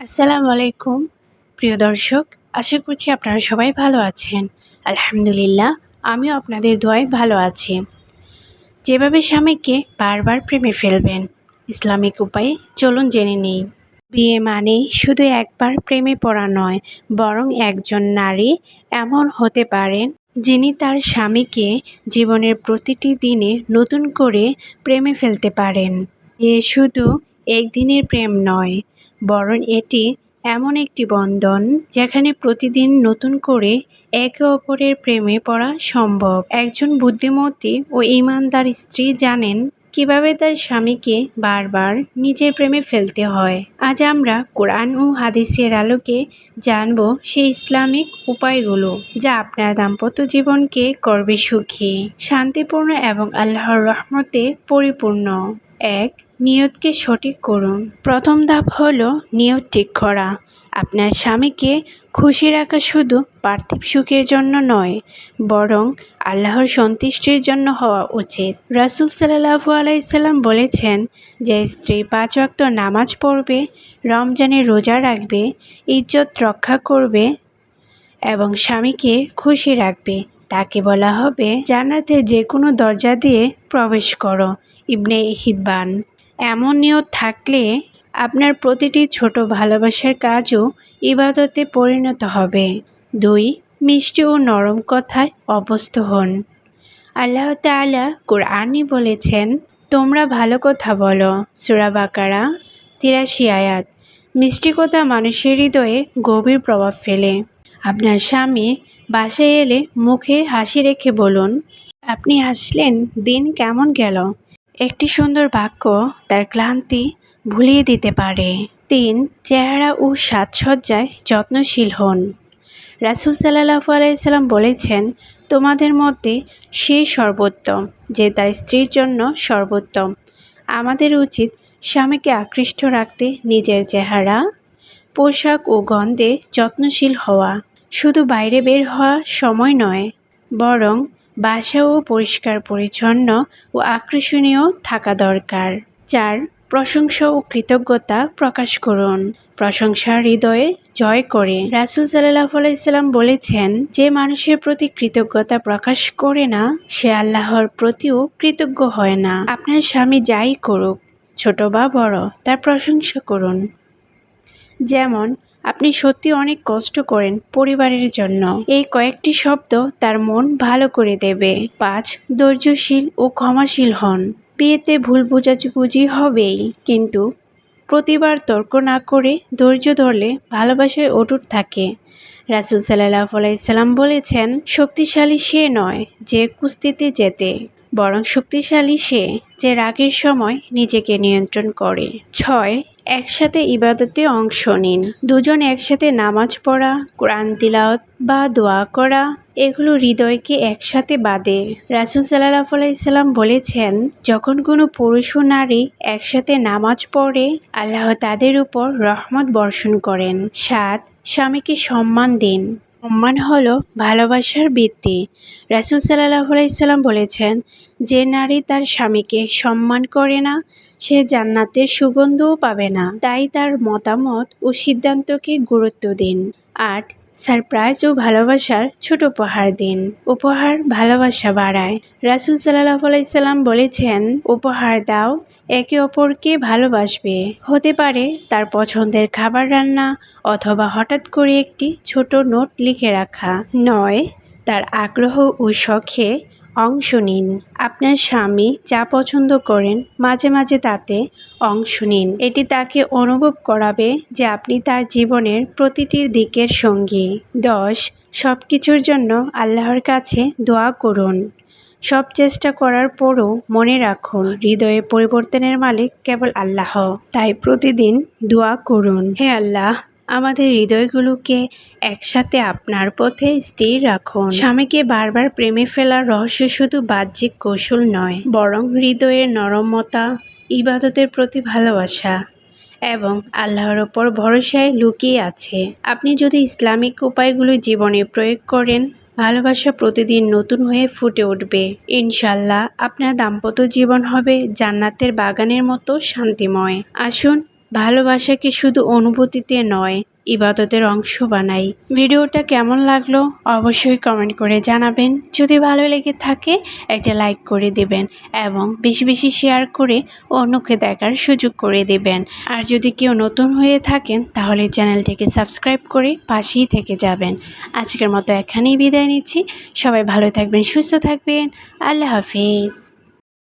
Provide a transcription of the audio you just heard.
আসসালামু আলাইকুম, প্রিয় দর্শক। আশা করছি আপনারা সবাই ভালো আছেন। আলহামদুলিল্লাহ, আমিও আপনাদের দোয়ায় ভালো আছি। যেভাবে স্বামীকে বারবার প্রেমে ফেলবেন, ইসলামিক উপায়ে চলুন জেনে নিই। বিয়ে মানেই শুধু একবার প্রেমে পড়া নয়, বরং একজন নারী এমন হতে পারেন যিনি তার স্বামীকে জীবনের প্রতিটি দিনে নতুন করে প্রেমে ফেলতে পারেন। এ শুধু একদিনের প্রেম নয় বরং এটি এমন একটি বন্ধন যেখানে প্রতিদিন নতুন করে একে অপরের প্রেমে পড়া সম্ভব। একজন বুদ্ধিমতী ও ইমানদার স্ত্রী জানেন কীভাবে তার স্বামীকে বারবার নিজের প্রেমে ফেলতে হয়। আজ আমরা কোরআন ও হাদিসের আলোকে জানব সেই ইসলামিক উপায়গুলো যা আপনার দাম্পত্য জীবনকে করবে সুখী, শান্তিপূর্ণ এবং আল্লাহর রহমতে পরিপূর্ণ। এক, নিয়তকে সঠিক করুন। প্রথম ধাপ হলো নিয়ত ঠিক করা। আপনার স্বামীকে খুশি রাখা শুধু পার্থিব সুখের জন্য নয়, বরং আল্লাহর সন্তুষ্টির জন্য হওয়া উচিত। রাসুল সাল্লাহু আলাইসাল্লাম বলেছেন যে, স্ত্রী পাঁচ ওয়াক্ত নামাজ পড়বে, রমজানে রোজা রাখবে, ইজ্জত রক্ষা করবে এবং স্বামীকে খুশি রাখবে। তাকে বলা হবে জান্নাতের যে কোনো দরজা দিয়ে প্রবেশ করো, ইবনে হিব্বান। এমন নিয়ত থাকলে আপনার প্রতিটি ছোট ভালোবাসার কাজও ইবাদতে পরিণত হবে। দুই, মিষ্টি ও নরম কথায় অবস্থ হন। আল্লাহ তালা কোরআনই বলেছেন, তোমরা ভালো কথা বলো। সুরা বাকারা, তিরাশি আয়াত। মিষ্টি কথা মানুষের হৃদয়ে গভীর প্রভাব ফেলে। আপনার স্বামী বাসায় এলে মুখে হাসি রেখে বলুন, আপনি হাসলেন, দিন কেমন গেল? একটি সুন্দর বাক্য তার ক্লান্তি ভুলিয়ে দিতে পারে। তিন, চেহারা ও সাজসজ্জায় যত্নশীল হন। রাসুল সাল্লাহু আলাইসাল্লাম বলেছেন, তোমাদের মধ্যে সেই সর্বোত্তম, যে তার স্ত্রীর জন্য সর্বোত্তম। আমাদের উচিত স্বামীকে আকৃষ্ট রাখতে নিজের চেহারা, পোশাক ও গন্ধে যত্নশীল হওয়া। শুধু বাইরে বের হওয়া সময় নয়, বরং বাসাও পরিষ্কার, পরিচ্ছন্ন ও আকর্ষণীয় থাকা দরকার। চার, প্রশংসা ও কৃতজ্ঞতা প্রকাশ করুন। প্রশংসা হৃদয়ে জয় করে। রাসুল সাল্লাহ আলাইসাল্লাম বলেছেন, যে মানুষের প্রতি কৃতজ্ঞতা প্রকাশ করে না, সে আল্লাহর প্রতিও কৃতজ্ঞ হয় না। আপনার স্বামী যাই করুক, ছোট বা বড়, তার প্রশংসা করুন। যেমন আপনি সত্যি অনেক কষ্ট করেন পরিবারের জন্য। এই কয়েকটি শব্দ তার মন ভালো করে দেবে। পাঁচ, ধৈর্যশীল ও ক্ষমাশীল হন। বিয়েতে ভুল বুঝাবুঝি হবেই। কিন্তু প্রতিবার তর্ক না করে ধৈর্য ধরলে ভালোবাসায় অটুট থাকে। রাসুল সাল্লাহ আলাইসাল্লাম বলেছেন, শক্তিশালী সে নয় যে কুস্তিতে যেতে। বরং শক্তিশালী সে যে রাগের সময় নিজেকে নিয়ন্ত্রণ করে। ছয়, একসাথে ইবাদতে অংশ নিন। দুজন একসাথে নামাজ পড়া, কোরআন তিলাওয়াত বা দোয়া করা, এগুলো হৃদয়কে একসাথে বাঁধে। রাসুল সাল্লাহ আলাইসাল্লাম বলেছেন, যখন কোনো পুরুষ ও নারী একসাথে নামাজ পড়ে, আল্লাহ তাদের উপর রহমত বর্ষণ করেন। সাত, স্বামীকে সম্মান দিন। সম্মান হলো ভালোবাসার ভিত্তি। রাসুল সাল্লাহ আলাইসাল্লাম বলেছেন, যে নারী তার স্বামীকে সম্মান করে না, সে জান্নাতের সুগন্ধও পাবে না। তাই তার মতামত ও সিদ্ধান্তকে গুরুত্ব দিন। আট সারপ্রাইজ ও ভালোবাসার ছোট উপহার দিন। উপহার ভালোবাসা বাড়ায়। রাসুল সাল্লাহ আলাইসাল্লাম বলেছেন, উপহার দাও, একে অপরকে ভালোবাসবে। হতে পারে তার পছন্দের খাবার রান্না অথবা হঠাৎ করে একটি ছোট নোট লিখে রাখা। নয়, তার আগ্রহ ও শখে অংশ নিন। আপনার স্বামী যা পছন্দ করেন, মাঝে মাঝে তাতে অংশ নিন। এটি তাকে অনুভব করাবে যে আপনি তার জীবনের প্রতিটির দিকের সঙ্গী। দশ সব কিছুর জন্য আল্লাহর কাছে দোয়া করুন। সব চেষ্টা করার পরও মনে রাখুন, হৃদয়ে পরিবর্তনের মালিক কেবল আল্লাহ। তাই প্রতিদিন দোয়া করুন। হে আল্লাহ আমাদের হৃদয়গুলোকে একসাথে আপনার পথে স্থির রাখুন। স্বামীকে বারবার প্রেমে ফেলার রহস্য শুধু বাহ্যিক কৌশল নয়, বরং হৃদয়ের নরমতা, ইবাদতের প্রতি ভালোবাসা এবং আল্লাহর ওপর ভরসায় লুকিয়ে আছে। আপনি যদি ইসলামিক উপায়গুলো জীবনে প্রয়োগ করেন, ভালোবাসা প্রতিদিন নতুন হয়ে ফুটে উঠবে। ইনশাল্লাহ আপনার দাম্পত্য জীবন হবে জান্নাতের বাগানের মতো শান্তিময়। আসুন ভালোবাসাকে শুধু অনুভূতিতে নয়, ইবাদতের অংশ বানাই ভিডিওটা কেমন লাগল অবশ্যই কমেন্ট করে জানাবেন। যদি ভালো লেগে থাকে, একটা লাইক করে দেবেন এবং বেশি বেশি শেয়ার করে অন্যকে দেখার সুযোগ করে দেবেন। আর যদি কেউ নতুন হয়ে থাকেন, তাহলে চ্যানেলটিকে সাবস্ক্রাইব করে পাশেই থেকে যাবেন। আজকের মতো এখানেই বিদায় নিচ্ছি। সবাই ভালো থাকবেন, সুস্থ থাকবেন। আল্লাহ হাফিজ।